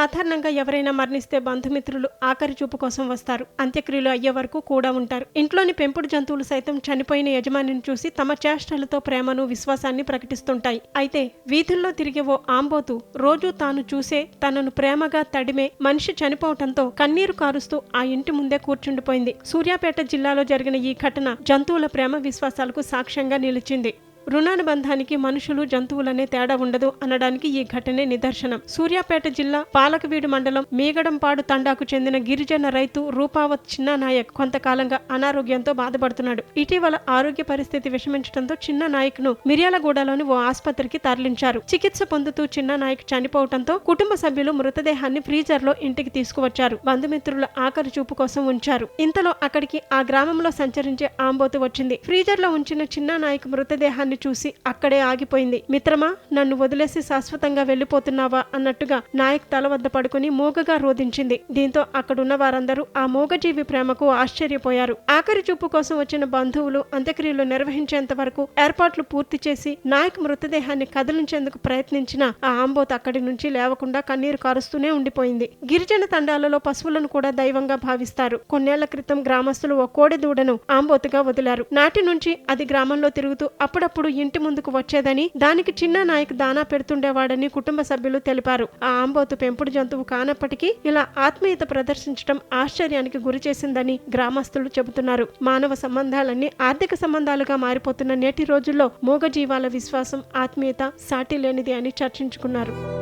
సాధారణంగా ఎవరైనా మరణిస్తే బంధుమిత్రులు ఆఖరి చూపు కోసం వస్తారు. అంత్యక్రియలు అయ్యే వరకు కూడా ఉంటారు. ఇంట్లోని పెంపుడు జంతువులు సైతం చనిపోయిన యజమానిని చూసి తమ చేష్టలతో ప్రేమను విశ్వాసాన్ని ప్రకటిస్తుంటాయి. అయితే వీధుల్లో తిరిగే ఓ ఆంబోతు రోజు తాను చూసే తనను ప్రేమగా తడిమే మనిషి చనిపోవటంతో కన్నీరు కారుస్తూ ఆ ఇంటి ముందే కూర్చుండిపోయింది. సూర్యాపేట జిల్లాలో జరిగిన ఈ ఘటన జంతువుల ప్రేమ విశ్వాసాలకు సాక్ష్యంగా నిలిచింది. రుణానుబంధానికి మనుషులు జంతువులనే తేడా ఉండదు అనడానికి ఈ ఘటనే నిదర్శనం. సూర్యాపేట జిల్లా పాలకవీడు మండలం మీగడంపాడు తండాకు చెందిన గిరిజన రైతు రూపావత్ చిన్నానాయక్ కొంతకాలంగా అనారోగ్యంతో బాధపడుతున్నాడు. ఇటీవల ఆరోగ్య పరిస్థితి విషమించడంతో చిన్న నాయక్ను మిర్యాలగూడలోని ఓ ఆసుపత్రికి తరలించారు. చికిత్స పొందుతూ చిన్న నాయక్ చనిపోవడంతో కుటుంబ సభ్యులు మృతదేహాన్ని ఫ్రీజర్లో ఇంటికి తీసుకువచ్చారు. బంధుమిత్రుల ఆఖరి చూపు కోసం ఉంచారు. ఇంతలో అక్కడికి ఆ గ్రామంలో సంచరించే ఆంబోతు వచ్చింది. ఫ్రీజర్లో ఉంచిన చిన్న నాయక్ మృతదేహాన్ని చూసి అక్కడే ఆగిపోయింది. మిత్రమా నన్ను వదిలేసి శాశ్వతంగా వెళ్ళిపోతున్నావా అన్నట్టుగా నాయక్ తల వద్ద పడుకుని మూగగా రోధించింది. దీంతో అక్కడున్న వారందరూ ఆ మూగజీవి ప్రేమకు ఆశ్చర్యపోయారు. ఆఖరి చూపు కోసం వచ్చిన బంధువులు అంత్యక్రియలు నిర్వహించేంత వరకు ఏర్పాట్లు పూర్తి చేసి నాయక్ మృతదేహాన్ని కదిలించేందుకు ప్రయత్నించిన ఆ ఆంబోత్ అక్కడి నుంచి లేవకుండా కన్నీరు కారుస్తూనే ఉండిపోయింది. గిరిజన తండాలలో పశువులను కూడా దైవంగా భావిస్తారు. కొన్నేళ్ళ క్రితం గ్రామస్తులు ఓ కోడె దూడను ఆంబోతుగా వదిలారు. నాటి నుంచి అది గ్రామంలో తిరుగుతూ అప్పుడప్పుడు ఇంటి ముందుకు వచ్చేదని దానికి చిన్న నాయక్ దానా పెడుతుండేవాడని కుటుంబ సభ్యులు తెలిపారు. ఆ ఆంబోతు పెంపుడు జంతువు కానప్పటికీ ఇలా ఆత్మీయత ప్రదర్శించడం ఆశ్చర్యానికి గురి చేసిందని గ్రామస్తులు చెబుతున్నారు. మానవ సంబంధాలన్నీ ఆర్థిక సంబంధాలుగా మారిపోతున్న నేటి రోజుల్లో మూగజీవాల విశ్వాసం ఆత్మీయత సాటి లేనిది అని చర్చించుకున్నారు.